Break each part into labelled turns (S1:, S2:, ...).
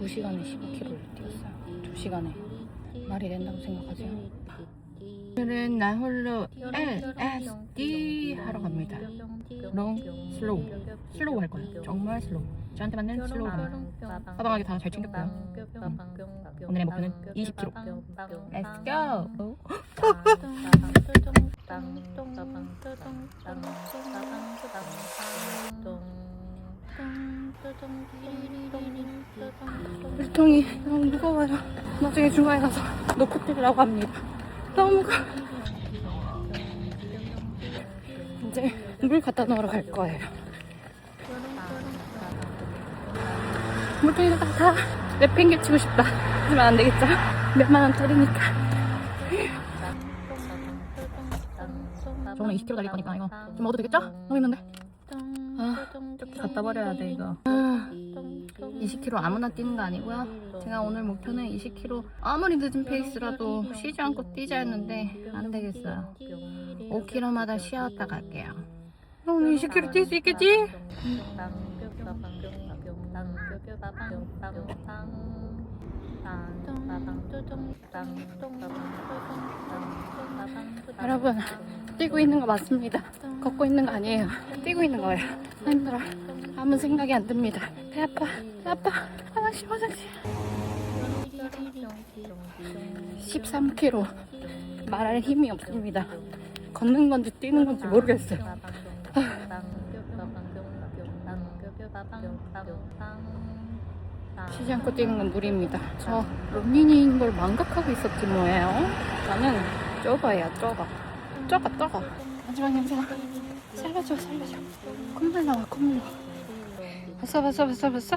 S1: 2시간에 15km를 뛰었어요. 2시간에. 말이 된다고 생각하세요? 오늘은 나 홀로 LSD 하러 갑니다. 롱, 슬로우. 슬로우 할 거예요. 정말 슬로우. 저한테 맞는 슬로우. 빠방하게 다 잘 챙겼고요. 음. 오늘의 목표는 20km. Let's go! 물통이 너무 무거워요. 나중에 중간에 가서 놓고 뛰려고 합니다. 너무 무거워. 이제 물 갖다 넣으러 갈 거예요. 물통에다가 다 내팽개치고 싶다. 하지만 안 되겠죠? 몇만 원짜리니까. 저는 20km 달릴 거니까 이거 좀 먹어도 되겠죠? 너무 힘든데? 아, 이렇게 갖다 버려야 돼 이거. 아, 20km 아무나 뛰는 거 아니고요. 제가 오늘 목표는 20km 아무리 늦은 페이스라도 쉬지 않고 뛰자 했는데 안 되겠어요. 5km마다 쉬었다 갈게요. 오늘 20km 뛸 수 있겠지? 여러분 뛰고 있는 거 맞습니다. 걷고 있는 거 아니에요. 뛰고 있는 거예요. 아, 힘들어. 아무 생각이 안 듭니다. 배 아파. 배 아파. 화장실 화장실. 13km. 말할 힘이 없습니다. 걷는 건지 뛰는 건지 모르겠어요. 쉬지 않고 뛰는 건 무리입니다. 저 런닝인 걸 망각하고 있었지 뭐예요. 나는 좁아요, 좁아. 좁아, 좁아. 마지막 영상 살려줘, 살려줘. 콧물 나와, 콧물 나와. 봤어, 봤어, 봤어, 봤어.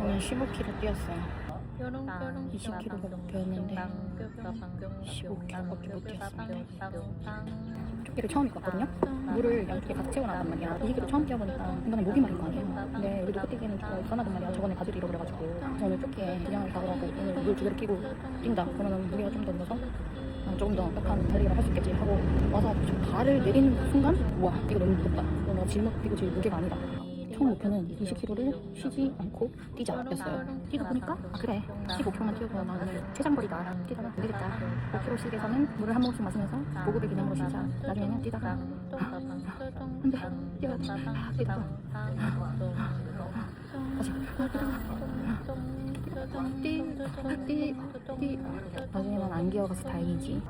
S1: 오늘 15km 뛰었어요. 20km가 목표였는데 15km밖에 못 뛰었습니다. 조끼를 처음. 물을 양쪽에 같이 채워놨단 말이야. 20km 처음 뛰어보니까 이거는 목이 마를 거 아니에요. 근데 우리 녹뛰기는 좀 불안하단 말이야. 저번에 바지를 잃어버려가지고 오늘 조끼에 그냥을 가더라고. 오늘 물 두 개를 끼고 뛴다. 그러면 무게가 좀 더 늘어서 어, 조금 더 약간 달리기를 할 수 있겠지 하고 와서 저 발을 내리는 순간 우와 이거 너무 무겁다. 내가 짊어 뛰고 질 무게가 아니다. 총 목표는 20km를 쉬지 않고 뛰자였어요. 뛰다 보니까 아 그래 15km만 뛰어도 나 오늘 최장거리다 뛰다가 안 되겠다. 5km씩에서는 물을 한 모금씩 마시면서 보급의 개념으로 쉬자. 나중에는 뛰다가 안돼 뛰어야 돼. 아, 뛰다가 다시 뛰다가 뛰뛰뛰 나중에는 안 기어가서 다행이지.